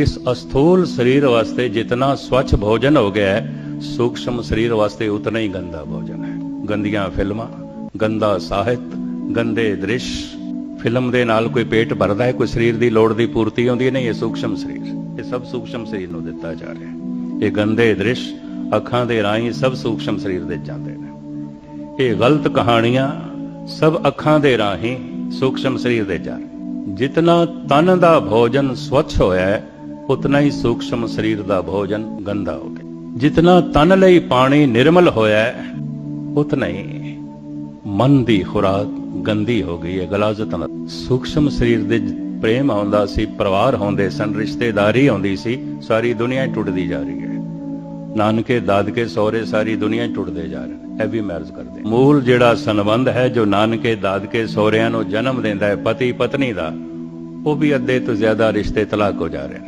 ਇਸ ਅਸਥੂਲ ਸਰੀਰ ਵਾਸਤੇ ਜਿਤਨਾ ਸਵੱਛ ਭੋਜਨ ਹੋ ਗਿਆ ਹੈ, ਸੂਖਸ਼ਮ ਸਰੀਰ ਵਾਸਤੇ ਉਤਨਾ ਹੀ ਗੰਦਾ ਭੋਜਨ ਹੈ। ਗੰਦੀਆਂ ਫਿਲਮਾਂ, ਗੰਦਾ ਸਾਹਿਤ, ਗੰਦੇ ਦ੍ਰਿਸ਼, ਫਿਲਮ ਦੇ ਨਾਲ ਕੋਈ ਪੇਟ ਭਰਦਾ ਹੈ, ਕੋਈ ਸਰੀਰ ਦੀ ਲੋੜ ਦੀ ਪੂਰਤੀ ਹੁੰਦੀ ਨਹੀਂ, ਇਹ ਸੂਖਸ਼ਮ ਸਰੀਰ। ਇਹ ਸਭ ਸੂਖਸ਼ਮ ਸਰੀਰ ਨੂੰ ਦਿੱਤਾ ਜਾ ਰਿਹਾ ਹੈ। ਇਹ ਗੰਦੇ ਦ੍ਰਿਸ਼ ਅੱਖਾਂ ਦੇ ਰਾਹੀਂ ਸਭ ਸੂਖਸ਼ਮ ਸਰੀਰ ਦੇ ਜਾਂਦੇ ਨੇ। ਇਹ ਗਲਤ ਕਹਾਣੀਆਂ ਸਭ ਅੱਖਾਂ ਦੇ ਰਾਹੀਂ ਸੂਖਸ਼ਮ ਸਰੀਰ ਦੇ ਜਾ ਰਹੇ। ਜਿਤਨਾ ਤਨ ਦਾ ਭੋਜਨ ਸਵੱਛ ਹੋਇਆ ਹੈ ਉਤਨਾ ਹੀ ਸੂਖਸ਼ਮ ਸਰੀਰ ਦਾ ਭੋਜਨ ਗੰਦਾ ਹੋ ਗਿਆ। ਜਿਤਨਾ ਤਨ ਲਈ ਪਾਣੀ ਨਿਰਮਲ ਹੋਇਆ, ਉਤਨਾ ਹੀ ਮਨ ਦੀ ਖੁਰਾਕ ਗੰਦੀ ਹੋ ਗਈ ਹੈ, ਗਲਾਜ਼ਤ ਨਾਲ ਸੂਖਸ਼ਮ ਸਰੀਰ ਦੇ ਪ੍ਰੇਮ ਆਉਂਦਾ ਸੀ, ਪਰਿਵਾਰ ਹੁੰਦੇ ਸਨ, ਰਿਸ਼ਤੇਦਾਰੀ ਆਉਂਦੀ ਸੀ, ਸਾਰੀ ਦੁਨੀਆ ਟੁੱਟਦੀ ਜਾ ਰਹੀ ਹੈ। ਨਾਨਕੇ, ਦਾਦਕੇ, ਸਹੁਰੇ ਸਾਰੀ ਦੁਨੀਆ ਟੁੱਟਦੇ ਜਾ ਰਹੇ ਨੇ, ਇਹ ਵੀ ਮੈਰਿਜ ਕਰਦੇ ਮੂਲ ਜਿਹੜਾ ਸੰਬੰਧ ਹੈ, ਜੋ ਨਾਨਕੇ, ਦਾਦਕੇ, ਸਹੁਰਿਆਂ ਨੂੰ ਜਨਮ ਦਿੰਦਾ ਹੈ ਪਤੀ ਪਤਨੀ ਦਾ, ਉਹ ਵੀ ਅੱਧੇ ਤੋਂ ਜ਼ਿਆਦਾ ਰਿਸ਼ਤੇ ਤਲਾਕ ਹੋ ਜਾ ਰਹੇ ਨੇ।